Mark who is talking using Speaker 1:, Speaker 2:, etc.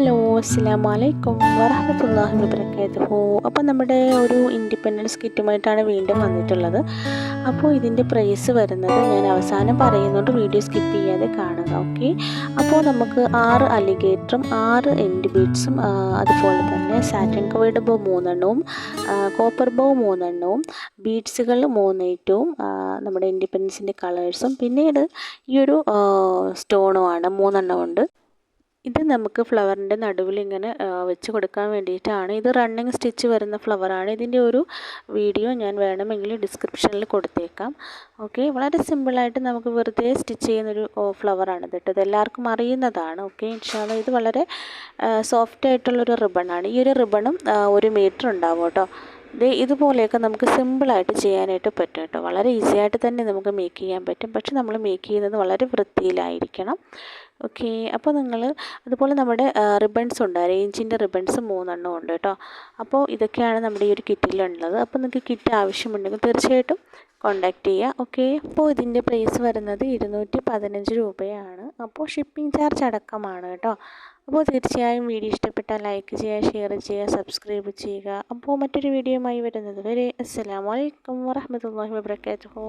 Speaker 1: അസ്സാം വലൈക്കും വറഹമത്തല്ലാഹി വബർക്കാത്തുഹു അപ്പോൾ നമ്മുടെ ഒരു ഇൻഡിപെൻഡൻസ് കിറ്റുമായിട്ടാണ് വീണ്ടും വന്നിട്ടുള്ളത്. അപ്പോൾ ഇതിന്റെ പ്രൈസ് വരുന്നത് ഞാൻ അവസാനം പറയുന്നുണ്ട് വീഡിയോ സ്കിപ്പ് ചെയ്യാതെ കാണുക ഓക്കെ? അപ്പോൾ നമുക്ക് ആറ് അലിഗേറ്ററും ആറ് എൻഡ് ബീഡ്സും അതുപോലെ തന്നെ സാറ്റൻ കവേഡ് ബോ മൂന്നെണ്ണവും കോപ്പർ ബോ മൂന്നെണ്ണവും ബീഡ്സുകൾ മൂന്നേറ്റവും നമ്മുടെ ഇൻഡിപെൻഡൻസിന്റെ കളേഴ്സും. പിന്നീട് ഈ ഒരു സ്റ്റോണുമാണ് മൂന്നെണ്ണം ഉണ്ട് ഇത് നമുക്ക് ഫ്ലവറിന്റെ നടുവിൽ ഇങ്ങനെ വെച്ച് കൊടുക്കാൻ വേണ്ടിയിട്ടാണ്. ഇത് റണ്ണിങ് സ്റ്റിച്ച് വരുന്ന ഫ്ലവറാണ്. ഇതിന്റെ ഒരു വീഡിയോ ഞാൻ വേണമെങ്കിൽ ഡിസ്ക്രിപ്ഷനിൽ കൊടുത്തേക്കാം. ഓക്കെ? വളരെ സിമ്പിളായിട്ട് നമുക്ക് വെറുതെ സ്റ്റിച്ച് ചെയ്യുന്നൊരു ഫ്ലവറാണ് കേട്ടോ. ഇത് എല്ലാവർക്കും അറിയുന്നതാണ്. ഓക്കെ? ഇൻഷാല്ല ഇത് വളരെ സോഫ്റ്റ് ആയിട്ടുള്ളൊരു റിബണാണ്. ഈ ഒരു റിബണും ഒരു മീറ്റർ ഉണ്ടാവും കേട്ടോ. ഇത് ഇതുപോലെയൊക്കെ നമുക്ക് സിമ്പിളായിട്ട് ചെയ്യാനായിട്ട് പറ്റും കേട്ടോ. വളരെ ഈസി ആയിട്ട് തന്നെ നമുക്ക് മേക്ക് ചെയ്യാൻ പറ്റും. പക്ഷെ നമ്മൾ മേക്ക് ചെയ്യുന്നത് വളരെ വൃത്തിയിലായിരിക്കണം. ഓക്കെ അപ്പോൾ നിങ്ങൾ അതുപോലെ നമ്മുടെ റിബൺസ് ഉണ്ട്. റേഞ്ചിന്റെ റിബൺസ് മൂന്നെണ്ണം ഉണ്ട് കേട്ടോ. അപ്പോൾ ഇതൊക്കെയാണ് നമ്മുടെ ഈ ഒരു കിറ്റിലുള്ളത്. അപ്പോൾ നിങ്ങൾക്ക് കിറ്റ് ആവശ്യമുണ്ടെങ്കിൽ തീർച്ചയായിട്ടും കോണ്ടാക്ട് ചെയ്യുക ഓക്കെ അപ്പോൾ ഇതിന്റെ പ്രൈസ് വരുന്നത് ഇരുന്നൂറ്റി പതിനഞ്ച് രൂപയാണ്. അപ്പോൾ ഷിപ്പിംഗ് ചാർജ് അടക്കമാണ് കേട്ടോ. അപ്പോൾ തീർച്ചയായും വീഡിയോ ഇഷ്ടപ്പെട്ടാൽ ലൈക്ക് ചെയ്യുക ഷെയർ ചെയ്യുക സബ്സ്ക്രൈബ് ചെയ്യുക. അപ്പോൾ മറ്റൊരു വീഡിയോയുമായി വരുന്നത് വരെ അസ്സലാമലൈക്കും വറഹമത്തല്ലാഹി വബർക്കാത്തുഹു